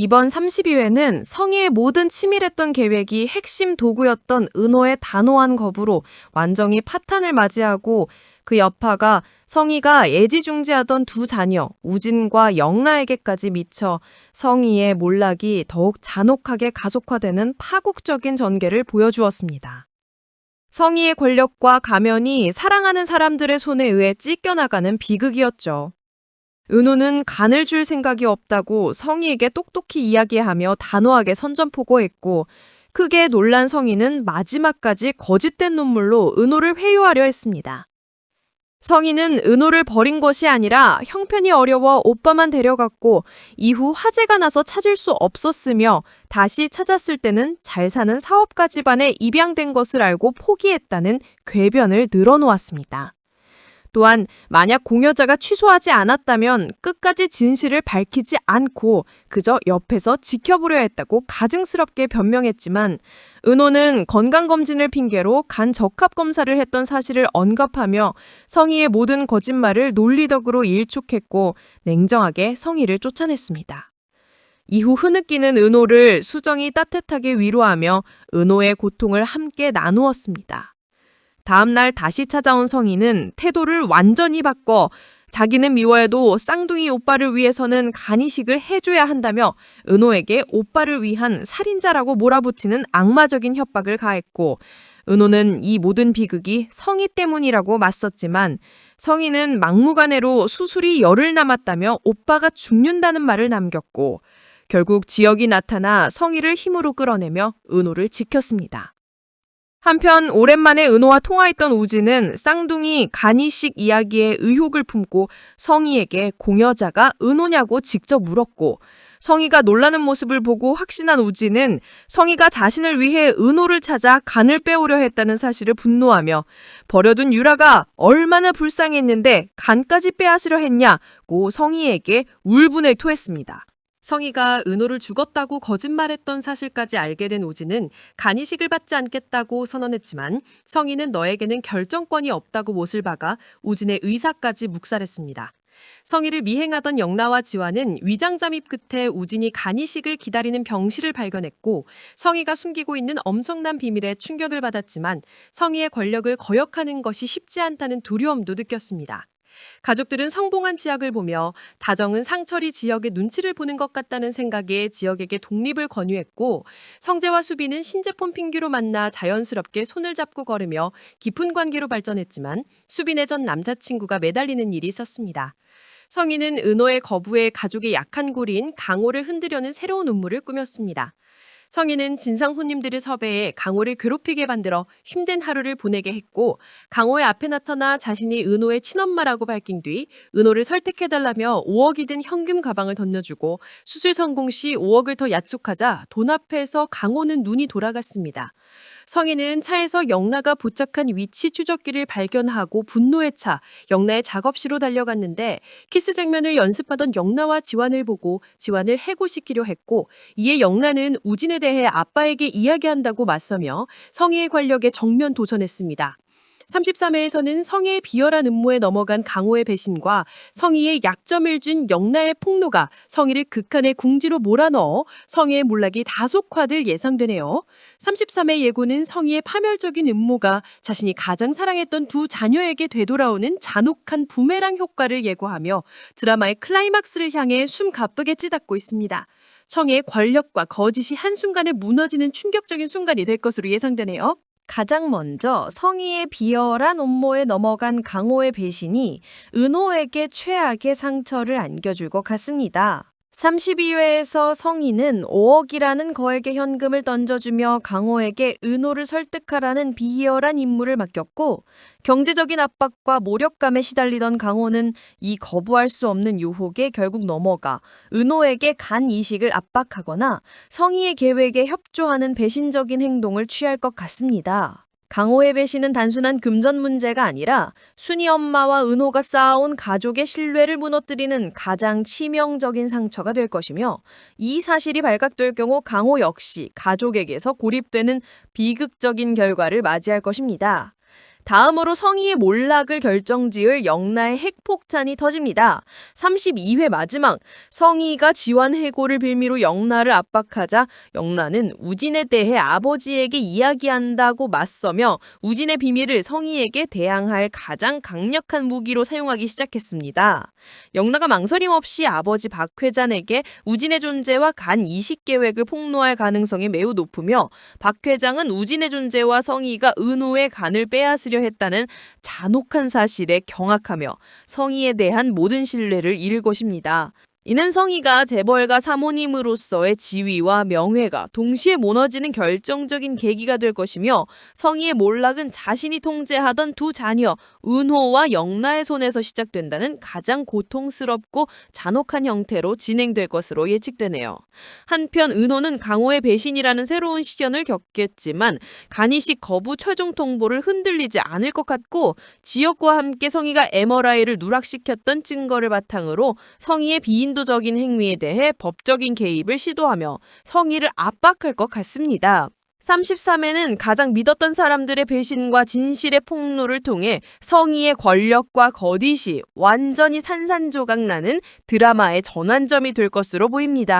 이번 32회는 성희의 모든 치밀했던 계획이 핵심 도구였던 은호의 단호한 거부로 완전히 파탄을 맞이하고 그 여파가 성희가 애지중지하던 두 자녀 우진과 영라에게까지 미쳐 성희의 몰락이 더욱 잔혹하게 가속화되는 파국적인 전개를 보여주었습니다. 성희의 권력과 가면이 사랑하는 사람들의 손에 의해 찢겨나가는 비극이었죠. 은호는 간을 줄 생각이 없다고 성희에게 똑똑히 이야기하며 단호하게 선전포고했고 크게 놀란 성희는 마지막까지 거짓된 눈물로 은호를 회유하려 했습니다. 성희는 은호를 버린 것이 아니라 형편이 어려워 오빠만 데려갔고 이후 화재가 나서 찾을 수 없었으며 다시 찾았을 때는 잘 사는 사업가 집안에 입양된 것을 알고 포기했다는 궤변을 늘어놓았습니다. 또한 만약 공여자가 취소하지 않았다면 끝까지 진실을 밝히지 않고 그저 옆에서 지켜보려 했다고 가증스럽게 변명했지만 은호는 건강검진을 핑계로 간 적합 검사를 했던 사실을 언급하며 성희의 모든 거짓말을 논리덕으로 일축했고 냉정하게 성희를 쫓아냈습니다. 이후 흐느끼는 은호를 수정이 따뜻하게 위로하며 은호의 고통을 함께 나누었습니다. 다음 날 다시 찾아온 성희는 태도를 완전히 바꿔 자기는 미워해도 쌍둥이 오빠를 위해서는 간이식을 해줘야 한다며 은호에게 오빠를 위한 살인자라고 몰아붙이는 악마적인 협박을 가했고 은호는 이 모든 비극이 성희 때문이라고 맞섰지만 성희는 막무가내로 수술이 열흘 남았다며 오빠가 죽는다는 말을 남겼고 결국 지역이 나타나 성희를 힘으로 끌어내며 은호를 지켰습니다. 한편 오랜만에 은호와 통화했던 우진은 쌍둥이 간이식 이야기에 의혹을 품고 성희에게 공여자가 은호냐고 직접 물었고 성희가 놀라는 모습을 보고 확신한 우진은 성희가 자신을 위해 은호를 찾아 간을 빼오려 했다는 사실을 분노하며 버려둔 유라가 얼마나 불쌍했는데 간까지 빼앗으려 했냐고 성희에게 울분을 토했습니다. 성희가 은호를 죽었다고 거짓말했던 사실까지 알게 된 우진은 간이식을 받지 않겠다고 선언했지만 성희는 너에게는 결정권이 없다고 못을 박아 우진의 의사까지 묵살했습니다. 성희를 미행하던 영라와 지화는 위장 잠입 끝에 우진이 간이식을 기다리는 병실을 발견했고 성희가 숨기고 있는 엄청난 비밀에 충격을 받았지만 성희의 권력을 거역하는 것이 쉽지 않다는 두려움도 느꼈습니다. 가족들은 성봉한 지약을 보며 다정은 상철이 지역의 눈치를 보는 것 같다는 생각에 지역에게 독립을 권유했고 성재와 수비는 신제품 핑계로 만나 자연스럽게 손을 잡고 걸으며 깊은 관계로 발전했지만 수빈의 전 남자친구가 매달리는 일이 있었습니다. 성희는 은호의 거부에 가족의 약한 고리인 강호를 흔들려는 새로운 음모를 꾸몄습니다. 성희는 진상 손님들을 섭외해 강호를 괴롭히게 만들어 힘든 하루를 보내게 했고 강호의 앞에 나타나 자신이 은호의 친엄마라고 밝힌 뒤 은호를 설득해달라며 5억이 든 현금 가방을 던져주고 수술 성공 시 5억을 더 약속하자 돈 앞에서 강호는 눈이 돌아갔습니다. 성희는 차에서 영나가 부착한 위치 추적기를 발견하고 분노에 차 영나의 작업실로 달려갔는데 키스 장면을 연습하던 영나와 지환을 보고 지환을 해고시키려 했고 이에 영나는 우진에 대해 아빠에게 이야기한다고 맞서며 성희의 권력에 정면 도전했습니다. 33회에서는 성희의 비열한 음모에 넘어간 강호의 배신과 성희의 약점을 준 영나의 폭로가 성희를 극한의 궁지로 몰아넣어 성희의 몰락이 다속화될 예상되네요. 33회 예고는 성희의 파멸적인 음모가 자신이 가장 사랑했던 두 자녀에게 되돌아오는 잔혹한 부메랑 효과를 예고하며 드라마의 클라이막스를 향해 숨 가쁘게 찌닫고 있습니다. 청의 권력과 거짓이 한순간에 무너지는 충격적인 순간이 될 것으로 예상되네요. 가장 먼저 성희의 비열한 음모에 넘어간 강호의 배신이 은호에게 최악의 상처를 안겨줄 것 같습니다. 32회에서 성희는 5억이라는 거액의 현금을 던져주며 강호에게 은호를 설득하라는 비열한 임무를 맡겼고 경제적인 압박과 모력감에 시달리던 강호는 이 거부할 수 없는 유혹에 결국 넘어가 은호에게 간 이식을 압박하거나 성희의 계획에 협조하는 배신적인 행동을 취할 것 같습니다. 강호의 배신은 단순한 금전 문제가 아니라 순이 엄마와 은호가 쌓아온 가족의 신뢰를 무너뜨리는 가장 치명적인 상처가 될 것이며 이 사실이 발각될 경우 강호 역시 가족에게서 고립되는 비극적인 결과를 맞이할 것입니다. 다음으로 성희의 몰락을 결정지을 영나의 핵폭탄이 터집니다. 32회 마지막 성희가 지환 해고를 빌미로 영나를 압박하자 영나는 우진에 대해 아버지에게 이야기한다고 맞서며 우진의 비밀을 성희에게 대항할 가장 강력한 무기로 사용하기 시작했습니다. 영나가 망설임 없이 아버지 박 회장에게 우진의 존재와 간 이식 계획을 폭로할 가능성이 매우 높으며 박 회장은 우진의 존재와 성희가 은호의 간을 빼앗으려 했다는 잔혹한 사실에 경악하며 성희에 대한 모든 신뢰를 잃을 것입니다. 이는 성희가 재벌가 사모님으로서의 지위와 명예가 동시에 무너지는 결정적인 계기가 될 것이며 성희의 몰락은 자신이 통제하던 두 자녀 은호와 영나의 손에서 시작된다는 가장 고통스럽고 잔혹한 형태로 진행될 것으로 예측되네요. 한편 은호는 강호의 배신이라는 새로운 시련을 겪겠지만 간이식 거부 최종 통보를 흔들리지 않을 것 같고 지역과 함께 성희가 MRI를 누락시켰던 증거를 바탕으로 성희의 비인 도적인 행위에 대해 법적인 개입을 시도하며 성희를 압박할 것 같습니다. 33회는 가장 믿었던 사람들의 배신과 진실의 폭로를 통해 성희의 권력과 거짓이 완전히 산산조각 나는 드라마의 전환점이 될 것으로 보입니다.